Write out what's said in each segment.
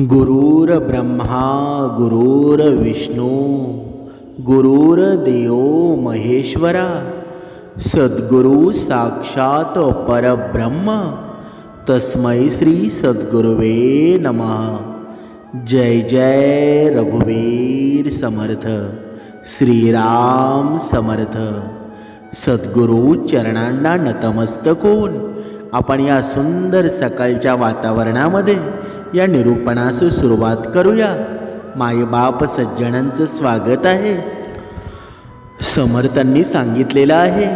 गुरुर्ब्रह्मा गुरुर्विष्णू गुरुर्देव महेश्वरा सद्गुरु साक्षात परब्रह्म तस्मै श्री सद्गुरुवे नमः. जय जय रघुवीर समर्थ श्रीराम समर्थ. सद्गुरू चरणांना नतमस्तकून आपण या सुंदर सकाळच्या वातावरणामध्ये या निरूपणास सुरुवात करूया. मायबाप सज्जनांचं स्वागत आहे. समर्थांनी सांगितलेलं आहे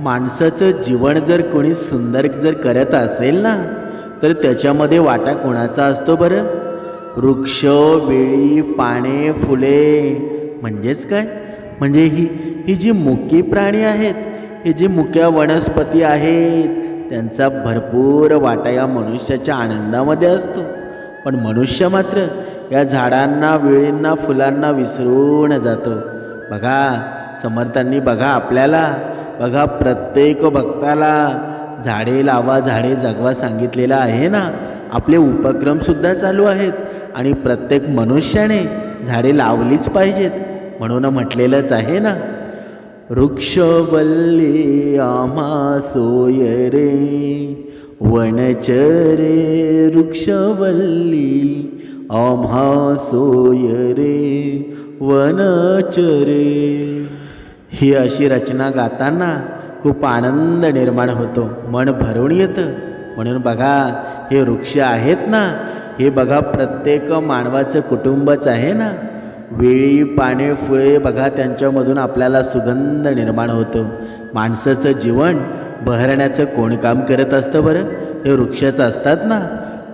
माणसाचं जीवन जर कोणी सुंदर जर करत असेल ना तर त्याच्यामध्ये वाटा कोणाचा असतो बरं? वृक्ष वेळी पाने फुले म्हणजेच काय? म्हणजे ही ही जी मुकी प्राणी आहेत ही जी मुक्या वनस्पती आहेत त्यांचा भरपूर वाटा या मनुष्याच्या आनंदामध्ये असतो. पण मनुष्य मात्र या झाडांना वेळींना फुलांना विसरून जातो. बघा समर्थांनी बघा आपल्याला. बघा प्रत्येक भक्ताला. झाडे लावा झाडे जगवा सांगितलेलं आहे ना? आपले उपक्रमसुद्धा चालू आहेत. आणि प्रत्येक मनुष्याने झाडे लावलीच पाहिजेत. म्हणून म्हटलेलंच आहे ना? वृक्षवल्ली आम्हा सोय रे. वनचरे वृक्षवल्ली आम्हा सोय रे वनचरे ही अशी रचना गाताना खूप आनंद निर्माण होतो. मन भरून येतं. म्हणून बघा हे वृक्ष आहेत ना हे बघा प्रत्येक मानवाचं कुटुंबच आहे ना. वेळी पाने फुळे बघा त्यांच्यामधून आपल्याला सुगंध निर्माण होतो. माणसाचं जीवन बहरण्याचं कोण काम करत असतं बरं? हे वृक्षच असतात ना.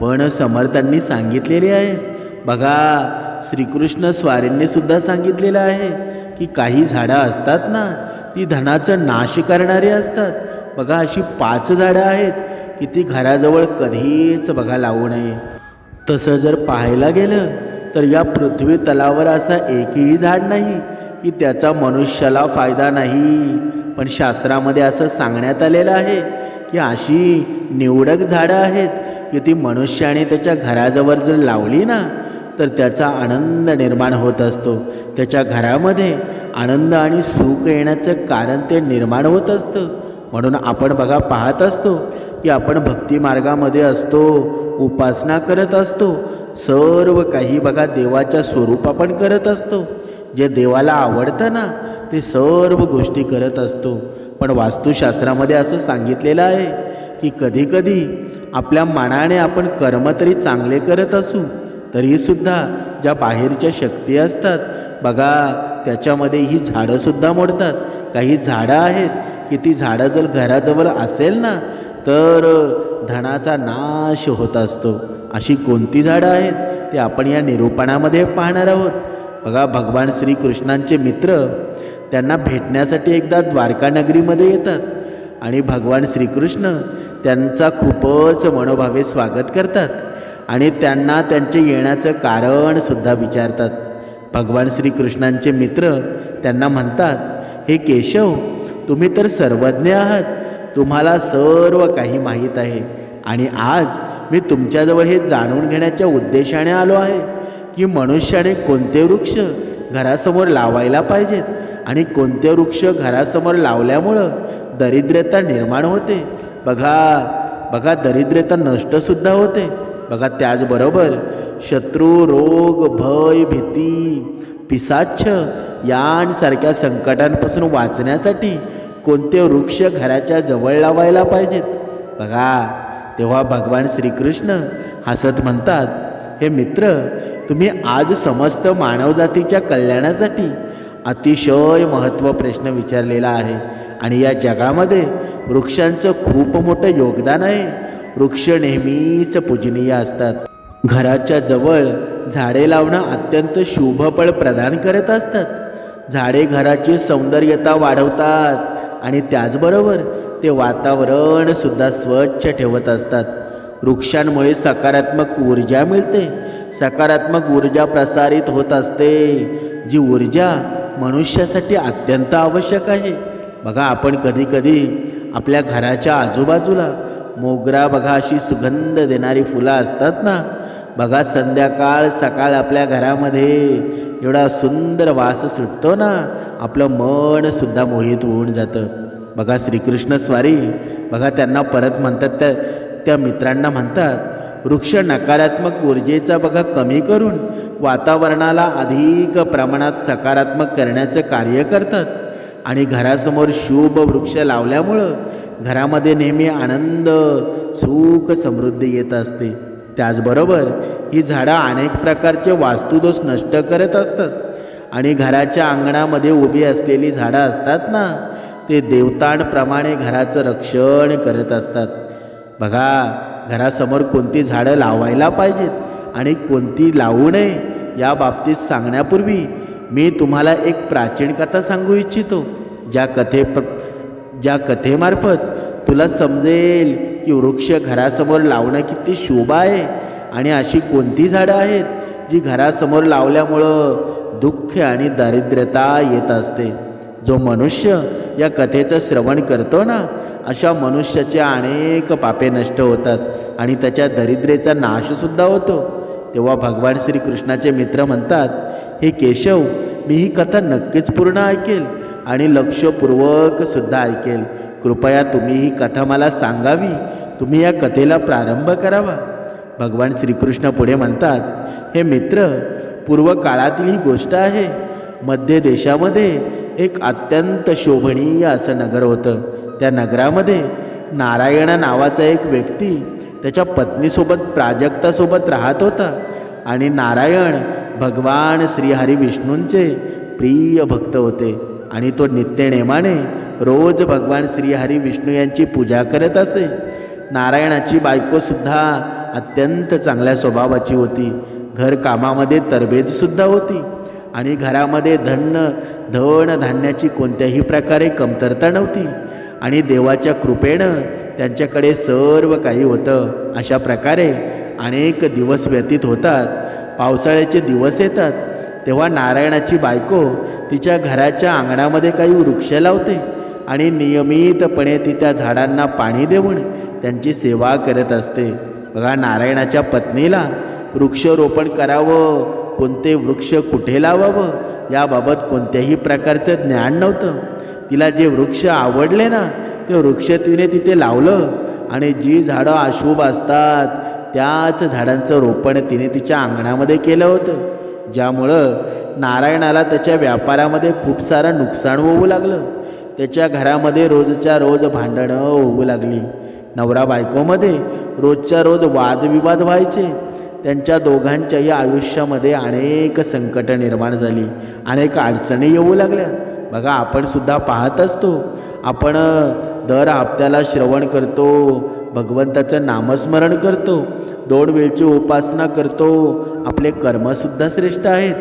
पण समर्थांनी सांगितलेले आहेत. बघा श्रीकृष्ण स्वारींनीसुद्धा सांगितलेलं आहे की काही झाडं असतात ना ती धनाचं नाश करणारी असतात. बघा अशी पाच झाडं आहेत की ती घराजवळ कधीच बघा लावू नये. तसं जर पाहायला गेलं तर या पृथ्वी तलावर असा एकही झाड नाही की त्याचा मनुष्याला फायदा नाही. पण शास्त्रामध्ये असं सांगण्यात आलेलं आहे की अशी निवडक झाडं आहेत की ती मनुष्याने त्याच्या घराजवळ जर लावली ना तर त्याचा आनंद निर्माण होत असतो. त्याच्या घरामध्ये आनंद आणि सुख येण्याचं कारण ते निर्माण होत असतं. म्हणून आपण बघा पाहत असतो की आपण भक्तिमार्गामध्ये असतो उपासना करत असतो सर्व काही बघा देवाच्या स्वरूप आपण करत असतो. जे देवाला आवडतं ना ते सर्व गोष्टी करत असतो. पण वास्तुशास्त्रामध्ये असं सांगितलेलं आहे की कधीकधी आपल्या मनाने आपण कर्म तरी चांगले करत असू तरीसुद्धा ज्या बाहेरच्या शक्ती असतात बघा त्याच्यामध्ये ही झाडंसुद्धा मोडतात. काही झाडं आहेत की ती झाडं जर घराजवळ असेल ना तर धनाचा नाश होत असतो. अशी कोणती झाडं आहेत ते आपण या निरूपणामध्ये पाहणार आहोत. बघा भगवान श्रीकृष्णांचे मित्र त्यांना भेटण्यासाठी एकदा द्वारका नगरीमध्ये येतात आणि भगवान श्रीकृष्ण त्यांचा खूपच मनोभावे स्वागत करतात आणि त्यांना त्यांचे येण्याचं कारणसुद्धा विचारतात. भगवान श्रीकृष्णांचे मित्र त्यांना म्हणतात हे केशव तुम्ही तर सर्वज्ञ आहात. तुम्हाला सर्व काही माहीत आहे. आणि आज मी तुमच्याजवळ हे जाणून घेण्याच्या उद्देशाने आलो आहे. की मनुष्याने कोणते वृक्ष घरासमोर लावायला पाहिजेत? आणि कोणते वृक्ष घरासमोर लावल्यामुळं दरिद्रता निर्माण होते? बघा बघा दरिद्रता नष्टसुद्धा होते. बघा त्याचबरोबर शत्रू रोग भय भीती पिसाच्छ यांसारख्या संकटांपासून वाचण्यासाठी कोणते वृक्ष घराच्या जवळ लावायला पाहिजेत? बघा तेव्हा भगवान श्रीकृष्ण हसत म्हणतात हे मित्र तुम्ही आज समस्त मानवजातीच्या कल्याणासाठी अतिशय महत्त्व प्रश्न विचारलेला आहे. आणि या जगामध्ये वृक्षांचं खूप मोठं योगदान आहे. वृक्ष नेहमीच पूजनीय असतात. घराच्या जवळ झाडे लावणं अत्यंत शुभफळ प्रदान करत असतात. झाडे घराची सौंदर्यता वाढवतात आणि त्याचबरोबर ते वातावरणसुद्धा स्वच्छ ठेवत असतात. वृक्षांमुळे सकारात्मक ऊर्जा मिळते. सकारात्मक ऊर्जा प्रसारित होत असते. जी ऊर्जा मनुष्यासाठी अत्यंत आवश्यक आहे. बघा आपण कधीकधी आपल्या घराच्या आजूबाजूला मोगरा बघा अशी सुगंध देणारी फुलं असतात ना? बघा संध्याकाळ सकाळ आपल्या घरामध्ये एवढा सुंदर वास सुटतो ना? आपलं मनसुद्धा मोहित होऊन जातं. बघा श्रीकृष्ण स्वारी बघा त्यांना परत म्हणतात त्या त्या मित्रांना म्हणतात वृक्ष नकारात्मक ऊर्जेचा बघा कमी करून वातावरणाला अधिक प्रमाणात सकारात्मक करण्याचं कार्य करतात. आणि घरासमोर शुभ वृक्ष लावल्यामुळं घरामध्ये नेहमी आनंद सुख समृद्धी येत असते. त्याचबरोबर ही झाडं अनेक प्रकारचे वास्तुदोष नष्ट करत असतात. आणि घराच्या अंगणामध्ये उभी असलेली झाडं असतात ना ते देवतांप्रमाणे घराचं रक्षण करत असतात. बघा घरासमोर कोणती झाडं लावायला पाहिजेत आणि कोणती लावू नये या बाबतीत सांगण्यापूर्वी मी तुम्हाला एक प्राचीन कथा सांगू इच्छितो ज्या कथे ज्या कथेमार्फत तुला समजेल की वृक्ष घरासमोर लावणं किती शोभा आहे आणि अशी कोणती झाडं आहेत जी घरासमोर लावल्यामुळं दुःख आणि दारिद्र्यता येत असते. जो मनुष्य या कथेचं श्रवण करतो ना अशा मनुष्याचे अनेक पापे नष्ट होतात आणि त्याच्या दरिद्रेचा नाशसुद्धा होतो. तेव्हा भगवान श्रीकृष्णाचे मित्र म्हणतात हे केशव मी ही कथा नक्कीच पूर्ण ऐकेल आणि लक्षपूर्वक सुद्धा ऐकेल. कृपया तुम्ही ही कथा मला सांगावी. तुम्ही या कथेला प्रारंभ करावा. भगवान श्रीकृष्ण पुढे म्हणतात हे मित्र पूर्व काळातील ही गोष्ट आहे. मध्य देशामध्ये एक अत्यंत शोभनीय असं नगर होतं. त्या नगरामध्ये नारायणा नावाचा एक व्यक्ती त्याच्या पत्नीसोबत प्राजक्तासोबत राहत होता आणि नारायण भगवान श्रीहरी विष्णूंचे प्रिय भक्त होते आणि तो नित्यनेमाने रोज भगवान श्रीहरी विष्णू यांची पूजा करत असे. नारायणाची बायकोसुद्धा अत्यंत चांगल्या स्वभावाची होती. घर कामामध्ये तरबेजसुद्धा होती. आणि घरामध्ये धन धन धान्याची कोणत्याही प्रकारे कमतरता नव्हती. आणि देवाच्या कृपेनं त्यांच्याकडे सर्व काही होतं अशा प्रकारे अनेक दिवस व्यतीत होतात. पावसाळ्याचे दिवस येतात. तेव्हा नारायणाची बायको तिच्या घराच्या अंगणामध्ये काही वृक्ष लावते आणि नियमितपणे ती त्या झाडांना पाणी देऊन त्यांची सेवा करत असते. बघा नारायणाच्या पत्नीला वृक्षरोपण करावं कोणते वृक्ष कुठे लावावं? याबाबत कोणत्याही प्रकारचं ज्ञान नव्हतं. तिला जे वृक्ष आवडले ना ते वृक्ष तिने तिथे लावलं आणि जी झाडं अशुभ असतात त्याच झाडांचं रोपण तिने तिच्या अंगणामध्ये केलं होतं. ज्यामुळं नारायणाला त्याच्या व्यापारामध्ये खूप सारं नुकसान होऊ लागलं. त्याच्या घरामध्ये रोजच्या रोज भांडणं होऊ लागली. नवरा बायकोमध्ये रोजच्या रोज वादविवाद व्हायचे. त्यांच्या दोघांच्याही आयुष्यामध्ये अनेक संकटं निर्माण झाली. अनेक अडचणी येऊ लागल्या. बघा आपण सुद्धा पाहत असतो. आपण दर हप्त्याला श्रवण करतो भगवंताचं नामस्मरण करतो दोन वेळची उपासना करतो. आपले कर्मसुद्धा श्रेष्ठ आहेत.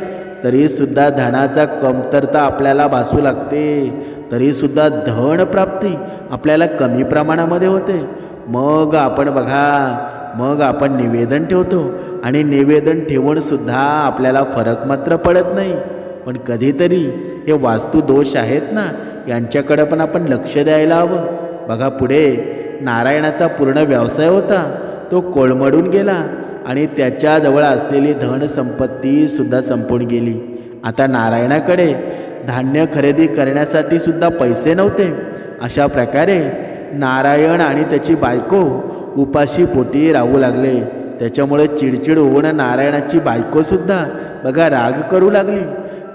तरीसुद्धा धनाचा कमतरता आपल्याला भासू लागते. तरीसुद्धा धन प्राप्ती आपल्याला कमी प्रमाणामध्ये होते. मग आपण बघा मग आपण निवेदन ठेवतो आणि निवेदन ठेवूनसुद्धा आपल्याला फरक मात्र पडत नाही. पण कधीतरी हे वास्तुदोष आहेत ना यांच्याकडं पण आपण लक्ष द्यायला हवं. बघा पुढे नारायणाचा पूर्ण व्यवसाय होता. तो कोळमडून गेला आणि त्याच्याजवळ असलेली धनसंपत्तीसुद्धा संपून गेली. आता नारायणाकडे धान्य खरेदी करण्यासाठी सुद्धा पैसे नव्हते. अशा प्रकारे नारायण आणि त्याची बायको उपाशी पोटी राहू लागले. त्याच्यामुळे चिडचिड होऊन नारायणाची बायकोसुद्धा बघा राग करू लागली.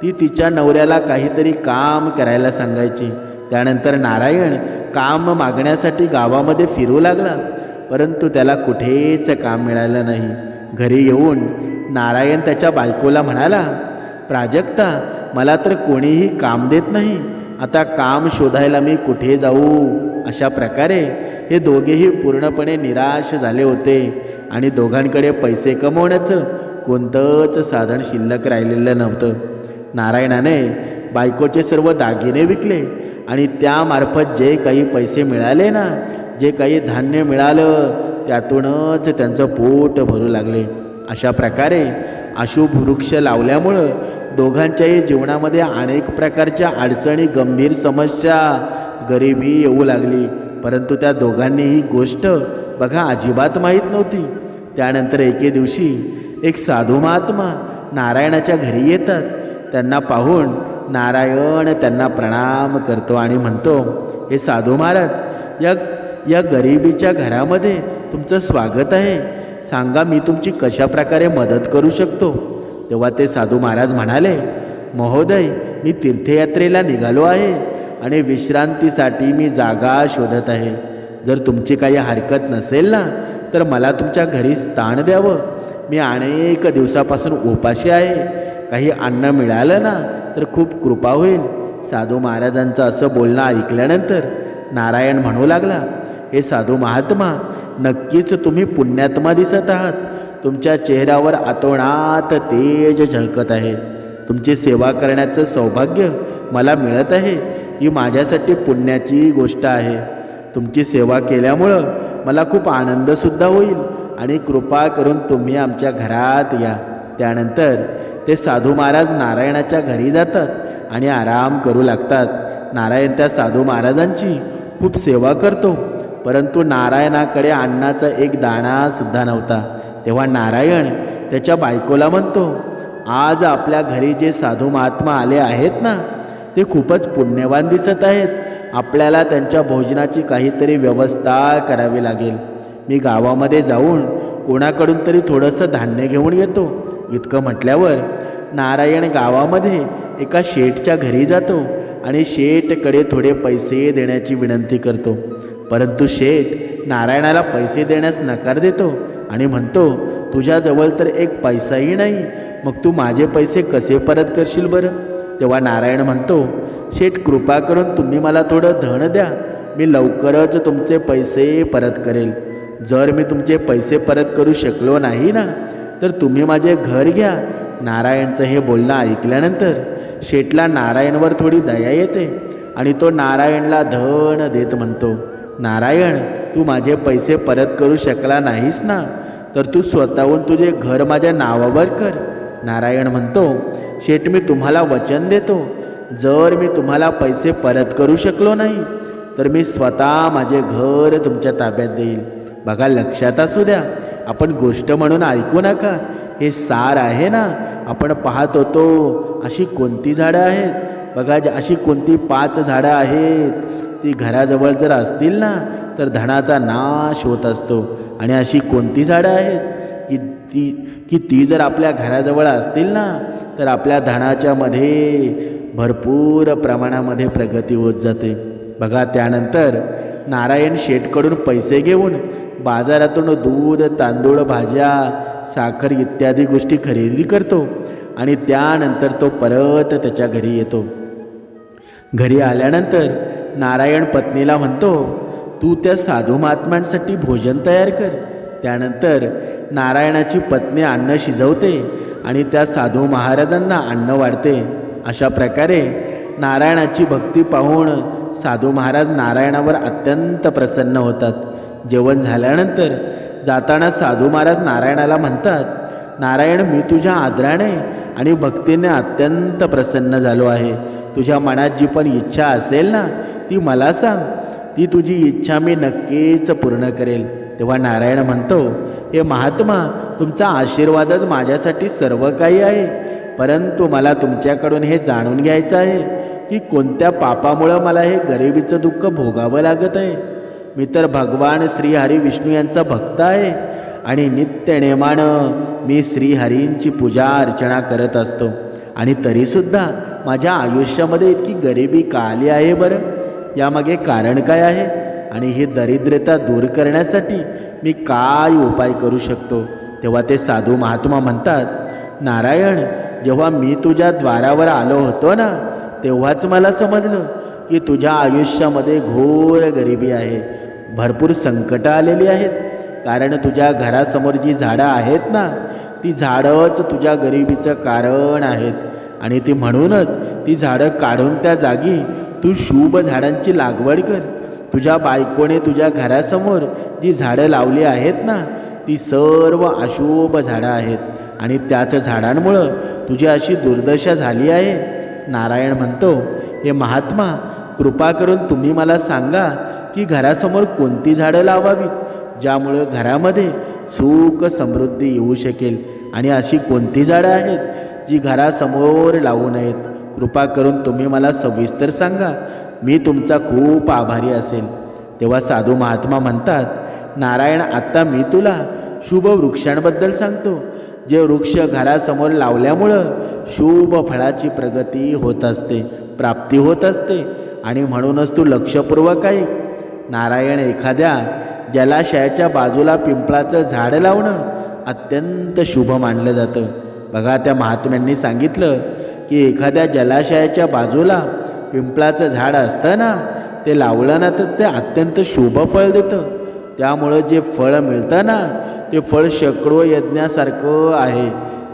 ती तिच्या नवऱ्याला काहीतरी काम करायला सांगायची. त्यानंतर नारायण काम मागण्यासाठी गावामध्ये फिरू लागला. परंतु त्याला कुठेच काम मिळालं नाही. घरी येऊन नारायण त्याच्या बायकोला म्हणाला प्राजक्ता मला तर कोणीही काम देत नाही. आता काम शोधायला मी कुठे जाऊ? अशा प्रकारे हे दोघेही पूर्णपणे निराश झाले होते. आणि दोघांकडे पैसे कमवण्याचं कोणतंच साधन शिल्लक राहिलेलं नव्हतं. नारायणाने बायकोचे सर्व दागिने विकले आणि त्यामार्फत जे काही पैसे मिळाले ना जे काही धान्य मिळालं त्यातूनच त्यांचं पोट भरू लागले. अशा प्रकारे अशुभ वृक्ष लावल्यामुळं दोघांच्याही जीवनामध्ये अनेक प्रकारच्या अडचणी गंभीर समस्या गरिबी येऊ लागली. परंतु त्या दोघांनी ही गोष्ट बघा अजिबात माहीत नव्हती. त्यानंतर एके दिवशी एक साधू महात्मा नारायणाच्या घरी येतात. त्यांना पाहून नारायण त्यांना प्रणाम करतो आणि म्हणतो हे साधू महाराज या या गरिबीच्या घरामध्ये तुमचं स्वागत आहे. सांगा मी तुमची कशा प्रकारे मदत करू शकतो? तेव्हा ते साधू महाराज म्हणाले महोदय मी तीर्थयात्रेला निघालो आहे. आणि विश्रांतीसाठी मी जागा शोधत आहे. जर तुमची काही हरकत नसेल ना तर मला तुमच्या घरी स्थान द्यावं. मी अनेक दिवसापासून उपाशी आहे. काही अन्न मिळालं ना तर खूप कृपा होईल. साधू महाराजांचं असं बोलणं ऐकल्यानंतर नारायण म्हणू लागला हे साधू महात्मा नक्कीच तुम्ही पुण्यात्मा दिसत आहात. तुमच्या चेहऱ्यावर आतोणात तेज झळकत आहे. तुमची सेवा करण्याचं सौभाग्य मला मिळत आहे. ही माझ्यासाठी पुण्याची गोष्ट आहे. तुमची सेवा केल्यामुळं मला खूप आनंदसुद्धा होईल आणि कृपा करून तुम्ही आमच्या घरात या. त्यानंतर ते साधू महाराज नारायणाच्या घरी जातात आणि आराम करू लागतात. नारायण त्या साधू महाराजांची खूप सेवा करतो परंतु नारायणाकडे अन्नाचा एक दाणासुद्धा नव्हता. तेव्हा नारायण त्याच्या बायकोला म्हणतो आज आपल्या घरी जे साधू महात्मा आले आहेत ना ते खूपच पुण्यवान दिसत आहेत. आपल्याला त्यांच्या भोजनाची काहीतरी व्यवस्था करावी लागेल. मी गावामध्ये जाऊन कोणाकडून तरी थोडंसं धान्य घेऊन येतो. इतकं म्हटल्यावर नारायण गावामध्ये एका शेठच्या घरी जातो आणि शेठकडे थोडे पैसे देण्याची विनंती करतो. परंतु शेठ नारायणाला पैसे देण्यास नकार देतो आणि म्हणतो तुझ्याजवळ तर एक पैसाही नाही. मग तू माझे पैसे कसे परत करशील बरं? तेव्हा नारायण म्हणतो शेठ कृपा करून तुम्ही मला थोडं धन द्या. मी लवकरच तुमचे पैसे परत करेल. जर मी तुमचे पैसे परत करू शकलो नाही ना तर तुम्ही माझे घर घ्या. नारायणचं हे बोलणं ऐकल्यानंतर शेठला नारायणवर थोडी दया येते आणि तो नारायणला धन देत म्हणतो नारायण तू माझे पैसे परत करू शकला नाहीस ना? तर तू स्वतःहून तुझे घर माझ्या नावावर कर. नारायण म्हणतो शेठ मी तुम्हाला वचन देतो. जर मी तुम्हाला पैसे परत करू शकलो नाही तर मी स्वतः माझे घर तुमच्या ताब्यात देईल. बघा लक्षात असू द्या. आपण गोष्ट म्हणून ऐकू नका. हे सार आहे ना? आपण पाहत होतो अशी कोणती झाडं आहेत? बघा अशी कोणती पाच झाडं आहेत? ती घराजवळ जर असतील ना तर धनाचा नाश होत असतो. आणि अशी कोणती झाडं आहेत? की ती की ती जर आपल्या घराजवळ असतील ना तर आपल्या धनाच्या मध्ये भरपूर प्रमाणामध्ये प्रगती होत जाते. बघा त्यानंतर नारायण शेठकडून पैसे घेऊन बाजारातून दूध तांदूळ भाज्या साखर इत्यादी गोष्टी खरेदी करतो आणि त्यानंतर तो परत त्याच्या घरी येतो. घरी आल्यानंतर नारायण पत्नीला म्हणतो तू त्या साधू महात्म्यांसाठी भोजन तयार कर. त्यानंतर नारायणाची पत्नी अन्न शिजवते आणि त्या साधू महाराजांना अन्न वाढते. अशा प्रकारे नारायणाची भक्ती पाहून साधू महाराज नारायणावर अत्यंत प्रसन्न होतात. जेवण झाल्यानंतर जाताना साधू महाराज नारायणाला म्हणतात नारायण मी तुझ्या आदराने आणि भक्तीने अत्यंत प्रसन्न झालो आहे. तुझ्या मनात जी पण इच्छा असेल ना ती मला सांग. ती तुझी इच्छा मी नक्कीच पूर्ण करेल. तेव्हा नारायण म्हणतो हे महात्मा तुमचा आशीर्वादच माझ्यासाठी सर्व काही आहे. परंतु मला तुमच्याकडून हे जाणून घ्यायचं आहे की कोणत्या पापामुळं मला हे गरिबीचं दुःख भोगावं लागत आहे? मी तर भगवान श्रीहरी विष्णू यांचा भक्त आहे आणि नित्य नेमानं मी श्रीहरींची पूजा अर्चना करत असतो. आणि तरीसुद्धा माझ्या आयुष्यामध्ये इतकी गरिबी का आली आहे बरं? यामागे कारण काय आहे? आणि ही दरिद्रता दूर करण्यासाठी मी काय उपाय करू शकतो? तेव्हा ते साधू महात्मा म्हणतात नारायण जेव्हा मी तुझ्या द्वारावर आलो होतो ना तेव्हाच मला समजलं की तुझ्या आयुष्यामध्ये घोर गरिबी आहे. भरपूर संकटं आलेली आहेत. कारण तुझ्या घरासमोर जी झाडं आहेत ना ती झाडंच तुझ्या गरिबीचं कारण आहेत. आणि ती म्हणूनच ती झाडं काढून त्या जागी तू शुभ झाडांची लागवड कर. तुझ्या बायकोने तुझ्या घरासमोर जी झाडं लावली आहेत ना ती सर्व अशुभ झाडं आहेत. आणि त्याच झाडांमुळं तुझी अशी दुर्दशा झाली आहे. नारायण म्हणतो हे महात्मा कृपा करून तुम्ही मला सांगा की घरासमोर कोणती झाडं लावावीत ज्यामुळं घरामध्ये सुख समृद्धी येऊ शकेल. आणि अशी कोणती झाडं आहेत जी घरासमोर लावू नयेत. कृपा करून तुम्ही मला सविस्तर सांगा मी तुमचा खूप आभारी असेल तेव्हा साधू महात्मा म्हणतात नारायण आत्ता मी तुला शुभ वृक्षांबद्दल सांगतो. जे वृक्ष घरासमोर लावल्यामुळं शुभ फळाची प्रगती होत असते प्राप्ती होत असते आणि म्हणूनच तू लक्षपूर्वक आहे नारायण एखाद्या जलाशयाच्या बाजूला पिंपळाचं झाड लावणं अत्यंत शुभ मानलं जातं. बघा त्या महात्म्यांनी सांगितलं की एखाद्या जलाशयाच्या बाजूला पिंपळाचं झाड असतं ना ते लावलं ना तर ते अत्यंत शुभ फळ देतं. त्यामुळं जे फळ मिळतं ना ते फळ शेकडो यज्ञासारखं आहे.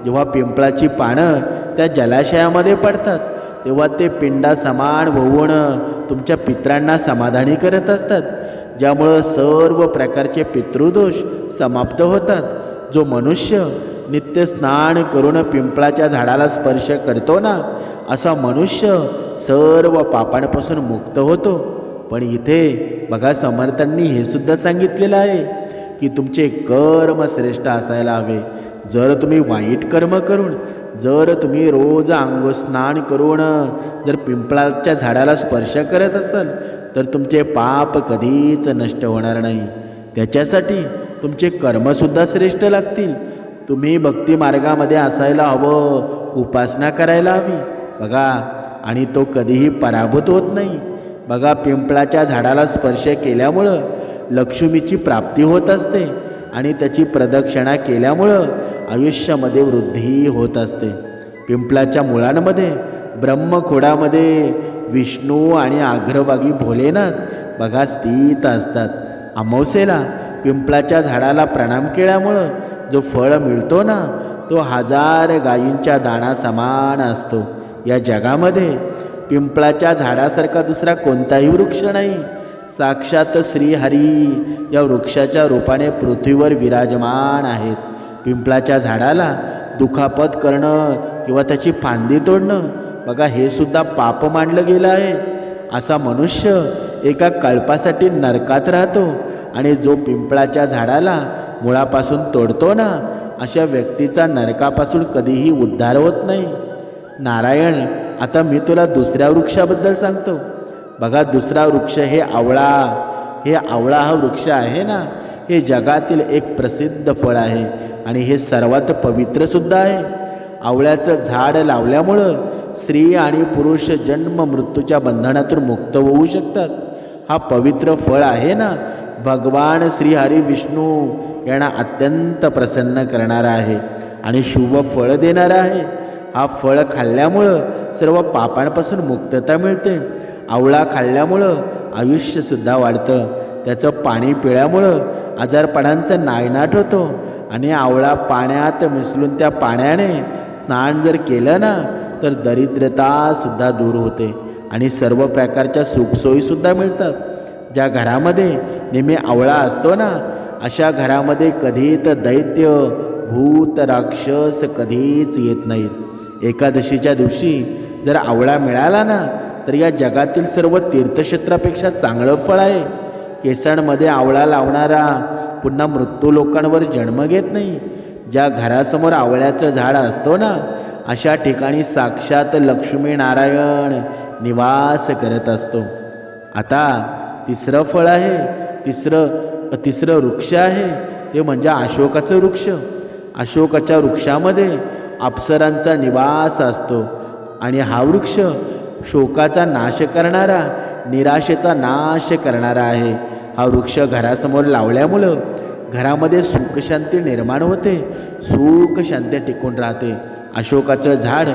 जेव्हा पिंपळाची पानं त्या जलाशयामध्ये पडतात तेव्हा ते पिंडा समान होऊन तुमच्या पित्रांना समाधानी करत असतात. ज्यामुळं सर्व प्रकारचे पितृदोष समाप्त होतात. जो मनुष्य नित्य स्नान करून पिंपळाच्या झाडाला स्पर्श करतो ना असा मनुष्य सर्व पापांपासून मुक्त होतो. पण इथे बघा समर्थांनी हे सुद्धा सांगितलेलं आहे की तुमचे कर्म श्रेष्ठ असायला हवे. जर तुम्ही वाईट कर्म करून जर तुम्ही रोज अंग स्नान करून जर पिंपळाच्या झाडाला स्पर्श करत असाल तर तुमचे पाप कधीच नष्ट होणार नाही. त्याच्यासाठी तुमचे कर्मसुद्धा श्रेष्ठ लागतील. तुम्ही भक्ती मार्गामध्ये असायला हवं. उपासना करायला हवी. बघा आणि तो कधीही पराभूत होत नाही. बघा पिंपळाच्या झाडाला स्पर्श केल्यामुळं लक्ष्मीची प्राप्ती होत असते आणि त्याची प्रदक्षिणा केल्यामुळं आयुष्यामध्ये वृद्धी होत असते. पिंपळाच्या मुळांमध्ये ब्रह्मखोडामध्ये विष्णू आणि आग्रबागी भोलेनाथ बघा स्थित असतात. अमावस्येला पिंपळाच्या झाडाला प्रणाम केल्यामुळं जो फळ मिळतो ना तो हजार गायींच्या दाणा समान असतो. या जगामध्ये पिंपळाच्या झाडासारखा दुसरा कोणताही वृक्ष नाही. साक्षात श्रीहरी या वृक्षाच्या रूपाने पृथ्वीवर विराजमान आहेत. पिंपळाच्या झाडाला दुखापत करणं किंवा त्याची फांदी तोडणं बघा हे सुद्धा पाप मानलं गेलं आहे. असा मनुष्य एका कळपासाठी नरकात राहतो आणि जो पिंपळाच्या झाडाला मुळापासून तोडतो ना अशा व्यक्तीचा नरकापासून कधीही उद्धार होत नाही. नारायण आता मी तुला दुसऱ्या वृक्षाबद्दल सांगतो. बघा दुसरा वृक्ष हे आवळा. हे आवळा हा वृक्ष आहे ना हे जगातील एक प्रसिद्ध फळ आहे आणि हे सर्वात पवित्रसुद्धा आहे. आवळ्याचं झाड लावल्यामुळं स्त्री आणि पुरुष जन्म मृत्यूच्या बंधनातून मुक्त होऊ शकतात. हा पवित्र फळ आहे ना भगवान श्रीहरी विष्णू यांना अत्यंत प्रसन्न करणारा आहे आणि शुभ फळ देणारा आहे. हा फळ खाल्ल्यामुळं सर्व पापांपासून मुक्तता मिळते. आवळा खाल्ल्यामुळं आयुष्यसुद्धा वाढतं. त्याचं पाणी पिळ्यामुळं आजारपणांचा नायनाट होतो. आणि आवळा पाण्यात मिसळून त्या पाण्याने स्नान जर केलं ना तर दरिद्रतासुद्धा दूर होते. आणि सर्व प्रकारच्या सुखसोयीसुद्धा मिळतात. ज्या घरामध्ये नेहमी आवळा असतो ना अशा घरामध्ये कधीच दैत्य भूत राक्षस कधीच येत नाहीत. एकादशीच्या दिवशी जर आवळा मिळाला ना तर या जगातील सर्व तीर्थक्षेत्रापेक्षा चांगलं फळ आहे. केसांमध्ये आवळा लावणारा पुन्हा मृत्यू लोकांवर जन्म घेत नाही. ज्या घरासमोर आवळ्याचं झाड असतो ना अशा ठिकाणी साक्षात लक्ष्मी नारायण निवास करत असतो. आता तिसरं फळ आहे तिसरं तिसरं वृक्ष आहे. ते म्हणजे अशोकाचं वृक्ष. अशोकाच्या वृक्षामध्ये अप्सरांचा निवास असतो. आणि हा वृक्ष शोकाचा नाश करणारा निराशेचा नाश करणारा आहे. हा वृक्ष घरासमोर लावल्यामुळं घरामध्ये सुखशांती निर्माण होते. सुखशांती टिकून राहते. अशोकाचं झाड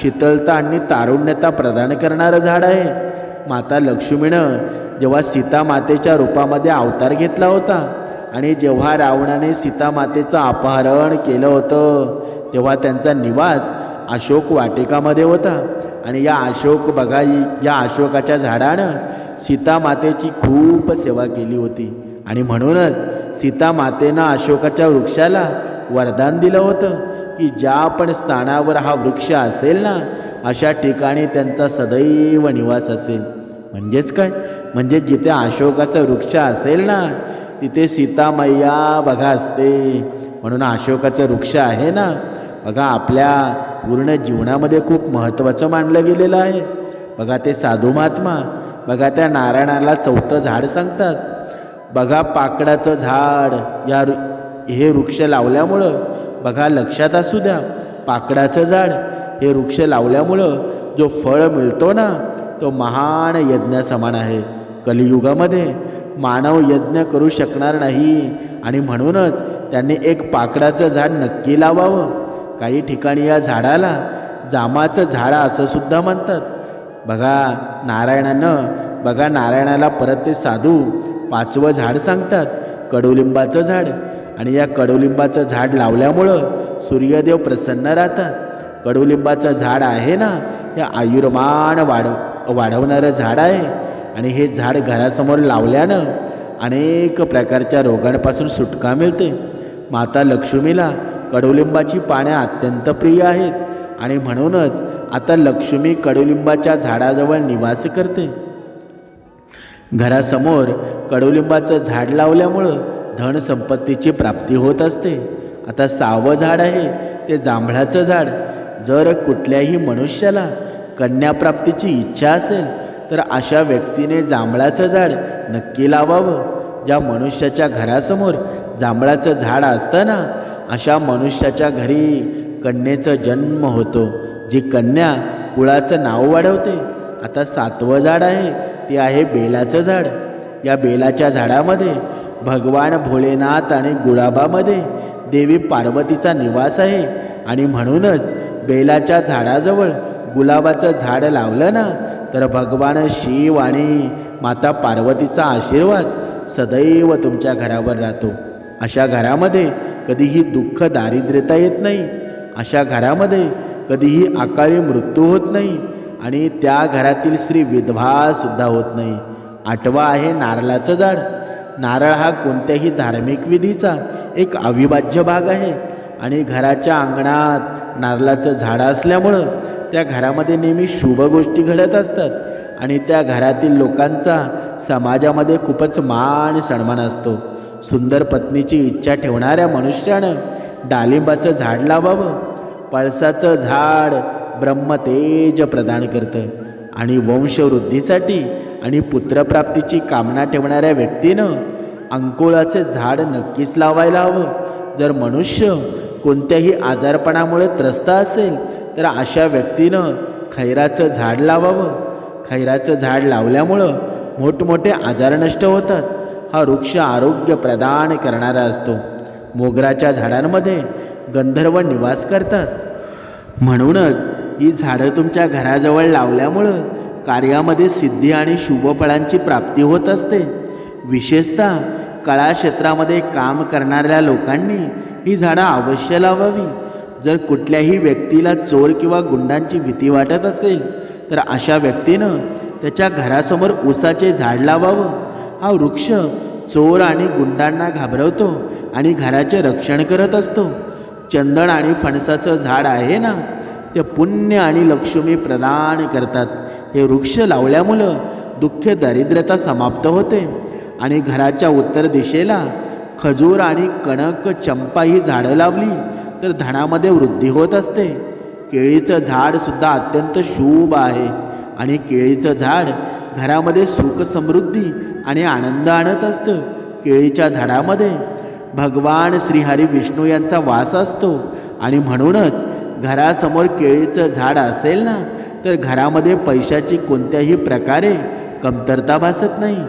शीतलता आणि तारुण्यता प्रदान करणारं झाड आहे. माता लक्ष्मीनं जेव्हा सीतामातेच्या रूपामध्ये अवतार घेतला होता आणि जेव्हा रावणाने सीतामातेचं अपहरण केलं होतं तेव्हा त्यांचा निवास अशोक वाटिकामध्ये होता. आणि या अशोक बघा या अशोकाच्या झाडानं सीतामातेची खूप सेवा केली होती. आणि म्हणूनच सीतामातेनं अशोकाच्या वृक्षाला वरदान दिलं होतं की ज्या पण स्थानावर हा वृक्ष असेल ना अशा ठिकाणी त्यांचा सदैव निवास असेल. म्हणजेच काय? म्हणजे जिथे अशोकाचा वृक्ष असेल ना तिथे सीता मैया बघा असते. म्हणून अशोकाचं वृक्ष आहे ना बघा आपल्या पूर्ण जीवनामध्ये खूप महत्त्वाचं मानलं गेलेलं आहे. बघा ते साधू महात्मा बघा त्या नारायणाला चौथं झाड सांगतात. बघा पाकडाचं झाड या हे वृक्ष लावल्यामुळं बघा लक्षात असू द्या पाकडाचं झाड हे वृक्ष लावल्यामुळं जो फळ मिळतो ना तो महान यज्ञासमान आहे. कलियुगामध्ये मानव यज्ञ करू शकणार नाही. आणि म्हणूनच त्यांनी एक पाकडाचं झाड नक्की लावावं. काही ठिकाणी या झाडाला जामाचं झाड असं सुद्धा म्हणतात. बघा नारायणानं बघा नारायणाला परत ते साधू पाचवं झाड सांगतात कडुलिंबाचं झाड. आणि या कडुलिंबाचं झाड लावल्यामुळं सूर्यदेव प्रसन्न राहतात. कडुलिंबाचं झाड आहे ना हे आयुर्मान वाढव वाढवणारं झाड आहे. आणि हे झाड घरासमोर लावल्यानं अनेक प्रकारच्या रोगांपासून सुटका मिळते. माता लक्ष्मीला कडुलिंबाची पाने अत्यंत प्रिय आहेत. आणि म्हणूनच आता लक्ष्मी कडुलिंबाच्या झाडाजवळ निवास करते. घरासमोर कडुलिंबाचं झाड लावल्यामुळं धनसंपत्तीची प्राप्ती होत असते. आता सावं झाड आहे ते जांभळाचं झाड. जर कुठल्याही मनुष्याला कन्याप्राप्तीची इच्छा असेल तर अशा व्यक्तीने जांभळाचं झाड नक्की लावावं. ज्या मनुष्याच्या घरासमोर जांभळाचं झाड असतं ना अशा मनुष्याच्या घरी कन्येचा जन्म होतो जी कन्या कुळाचं नाव वाढवते. आता सातवं झाड आहे ते आहे बेलाचं झाड. या बेलाच्या झाडामध्ये भगवान भोलेनाथ आणि गुळाबामध्ये देवी पार्वतीचा निवास आहे. आणि म्हणूनच बेलाच्या झाडाजवळ गुलाबाचं झाड लावलं ना तर भगवान शिव आणि माता पार्वतीचा आशीर्वाद सदैव तुमच्या घरावर राहतो. अशा घरामध्ये कधीही दुःख दारिद्र्यता येत नाही. अशा घरामध्ये कधीही अकाळी मृत्यू होत नाही आणि त्या घरातील स्त्री विधवासुद्धा होत नाही. आठवा आहे नारळाचं झाड. नारळ हा कोणत्याही धार्मिक विधीचा एक अविभाज्य भाग आहे आणि घराच्या अंगणात नारळाचं झाड असल्यामुळं त्या घरामध्ये नेहमी शुभ गोष्टी घडत असतात. आणि त्या घरातील लोकांचा समाजामध्ये खूपच मान सन्मान असतो. सुंदर पत्नीची इच्छा ठेवणाऱ्या मनुष्यानं डाळिंबाचं झाड लावावं. पळसाचं झाड ब्रह्मतेज प्रदान करतं. आणि वंशवृद्धीसाठी आणि पुत्रप्राप्तीची कामना ठेवणाऱ्या व्यक्तीनं अंकुळाचं झाड नक्कीच लावायला हवं. जर मनुष्य कोणत्याही आजारपणामुळे त्रस्त असेल तर अशा व्यक्तीनं खैराचं झाड लावावं. खैराचं झाड लावल्यामुळं मोठमोठे आजार नष्ट होतात. हा वृक्ष आरोग्य प्रदान करणारा असतो. मोगराच्या झाडांमध्ये गंधर्व निवास करतात. म्हणूनच ही झाडं तुमच्या घराजवळ लावल्यामुळं कार्यामध्ये सिद्धी आणि शुभफळांची प्राप्ती होत असते. विशेषतः कळा क्षेत्रामध्ये काम करणाऱ्या लोकांनी ही झाडं अवश्य लावावी. जर कुठल्याही व्यक्तीला चोर किंवा गुंडांची भीती वाटत असेल तर अशा व्यक्तीनं त्याच्या घरासमोर ऊसाचे झाड लावावं. हा वृक्ष चोर आणि गुंडांना घाबरवतो आणि घराचे रक्षण करत असतो. चंदन आणि फणसाचं झाड आहे ना ते पुण्य आणि लक्ष्मी प्रदान करतात. हे वृक्ष लावल्यामुळं दुःख दरिद्रता समाप्त होते आणि घराच्या उत्तर दिशेला खजूर आणि कणक चंपा ही झाडं लावली तर धनामध्ये वृद्धी होत असते. केळीचं झाडसुद्धा अत्यंत शुभ आहे आणि केळीचं झाड घरामध्ये सुख समृद्धी आणि आनंद आणत असतं. केळीच्या झाडामध्ये भगवान श्रीहरी विष्णू यांचा वास असतो आणि म्हणूनच घरासमोर केळीचं झाड असेल ना तर घरामध्ये पैशाची कोणत्याही प्रकारे कमतरता भासत नाही.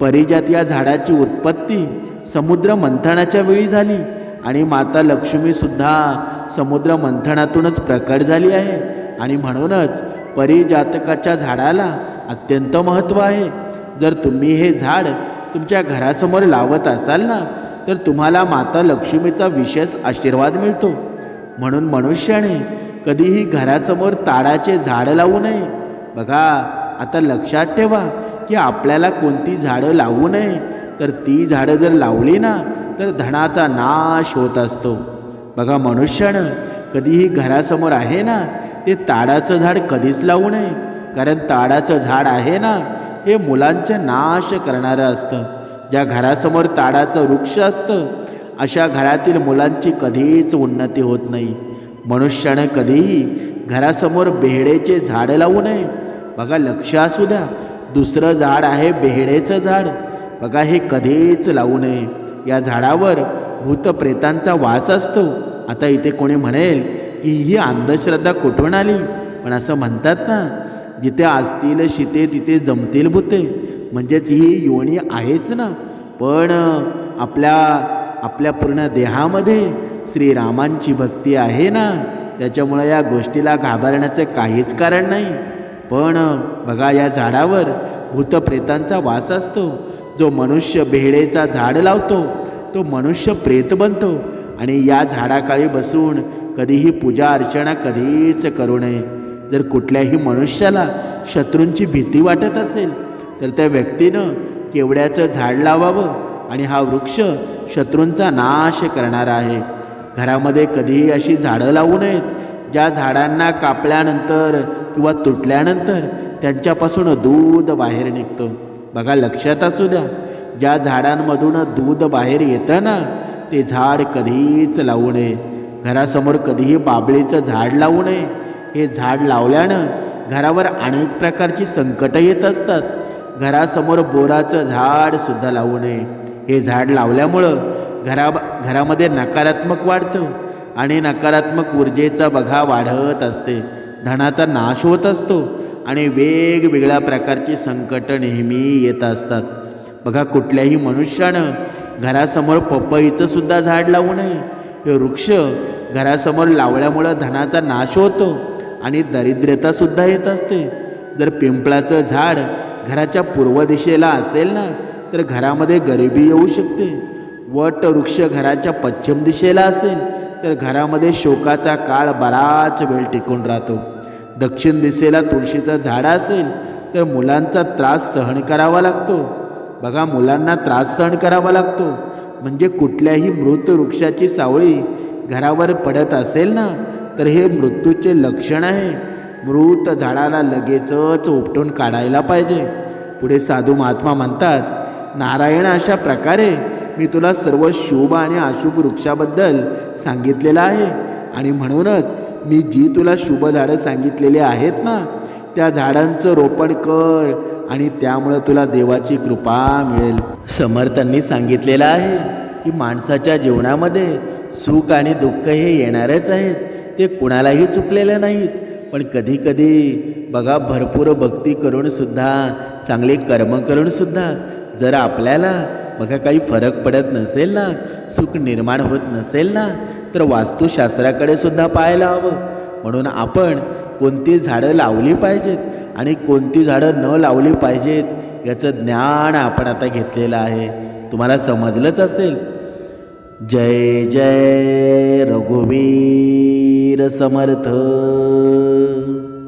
परिजात या झाडाची उत्पत्ती समुद्र मंथनाच्या वेळी झाली. आणि माता लक्ष्मीसुद्धा समुद्र मंथनातूनच प्रकट झाली आहे. आणि म्हणूनच परिजातकाच्या झाडाला अत्यंत महत्त्व आहे. जर तुम्ही हे झाड तुमच्या घरासमोर लावत असाल ना तर तुम्हाला माता लक्ष्मीचा विशेष आशीर्वाद मिळतो. म्हणून मनुष्याने कधीही घरासमोर ताडाचे झाड लावू नये. बघा आता लक्षात ठेवा की आपल्याला कोणती झाडं लावू नये तर ती झाडं जर लावली ना तर धनाचा नाश होत असतो. बघा मनुष्यानं कधीही घरासमोर आहे ना ते ताडाचं झाड कधीच लावू नये. कारण ताडाचं झाड आहे ना हे मुलांचे नाश करणारं असतं. ज्या घरासमोर ताडाचं वृक्ष असतं अशा घरातील मुलांची कधीच उन्नती होत नाही. मनुष्यानं कधीही घरासमोर बेहडेचे झाड लावू नये. बघा लक्ष असू द्या. दुसरं झाड आहे बेहडेचं झाड. बघा हे कधीच लावू नये. या झाडावर भूतप्रेतांचा वास असतो. आता इथे कोणी म्हणेल की ही अंधश्रद्धा कुठून आली? पण असं म्हणतात ना जिथे असतील शिते तिथे जमतील भूते. म्हणजेच ही योनी आहेच ना. पण आपल्या आपल्या पूर्ण देहामध्ये श्रीरामांची भक्ती आहे ना. त्याच्यामुळे या गोष्टीला घाबरण्याचं काहीच कारण नाही. पण बघा या झाडावर भूतप्रेतांचा वास असतो. जो मनुष्य बेहडेचा झाड लावतो तो मनुष्य प्रेत बनतो. आणि या झाडाखाली बसून कधीही पूजा अर्चना कधीच करू नये. जर कुठल्याही मनुष्याला शत्रूंची भीती वाटत असेल तर त्या व्यक्तीनं केवड्याचं झाड लावावं आणि हा वृक्ष शत्रूंचा नाश करणारा आहे. घरामध्ये कधीही अशी झाडं लावू नयेत ज्या झाडांना कापल्यानंतर किंवा तुटल्यानंतर त्यांच्यापासून दूध बाहेर निघतं. बघा लक्षात असू द्या. ज्या झाडांमधून दूध बाहेर येतं ना ते झाड कधीच लावू नये. घरासमोर कधीही बाबळीचं झाड लावू नये. हे झाड लावल्यानं घरावर अनेक प्रकारची संकटं येत असतात. घरासमोर बोराचं झाडसुद्धा लावू नये. हे झाड लावल्यामुळं घरा घरामध्ये नकारात्मक वाढतं आणि नकारात्मक ऊर्जेचा बघा वाढत असते. धनाचा नाश होत असतो. आणि वेगवेगळ्या प्रकारची संकटं नेहमी येत असतात. बघा कुठल्याही मनुष्यानं घरासमोर पपईचं सुद्धा झाड लावू नये. हे वृक्ष घरासमोर लावल्यामुळं धनाचा नाश होतो आणि दरिद्रतासुद्धा येत असते. जर पिंपळाचं झाड घराच्या पूर्व दिशेला असेल ना तर घरामध्ये गरिबी येऊ शकते. वट वृक्ष घराच्या पश्चिम दिशेला असेल तर घरामध्ये शोकाचा काळ बराच वेळ टिकून राहतो. दक्षिण दिशेला तुळशीचं झाड असेल तर मुलांचा त्रास सहन करावा लागतो. बघा मुलांना त्रास सहन करावा लागतो. म्हणजे कुठल्याही मृत वृक्षाची सावळी घरावर पडत असेल ना तर हे मृत्यूचे लक्षण आहे. मृत झाडाला लगेचच उपटून काढायला पाहिजे. पुढे साधू महात्मा म्हणतात नारायण अशा प्रकारे मी तुला सर्व शुभ आणि अशुभ वृक्षाबद्दल सांगितलेलं आहे. आणि म्हणूनच मी जी तुला शुभ झाडं सांगितलेली आहेत ना त्या झाडांचं रोपण कर आणि त्यामुळं तुला देवाची कृपा मिळेल. समर्थांनी सांगितलेलं आहे की माणसाच्या जीवनामध्ये सुख आणि दुःख हे येणारच आहेत. ते कुणालाही चुकलेले नाहीत. पण कधीकधी बघा भरपूर भक्ती करूनसुद्धा चांगले कर्म करूनसुद्धा जर आपल्याला बघा काही फरक पडत नसेल ना सुख निर्माण होत नसेल ना तर वास्तुशास्त्राकडे सुद्धा पाहायला हवं. म्हणून आपण कोणती झाडं लावली पाहिजेत आणि कोणती झाडं न लावली पाहिजेत याचं ज्ञान आपण आता घेतलेलं आहे. तुम्हाला समजलंच असेल. जय जय रघुवीर समर्थ.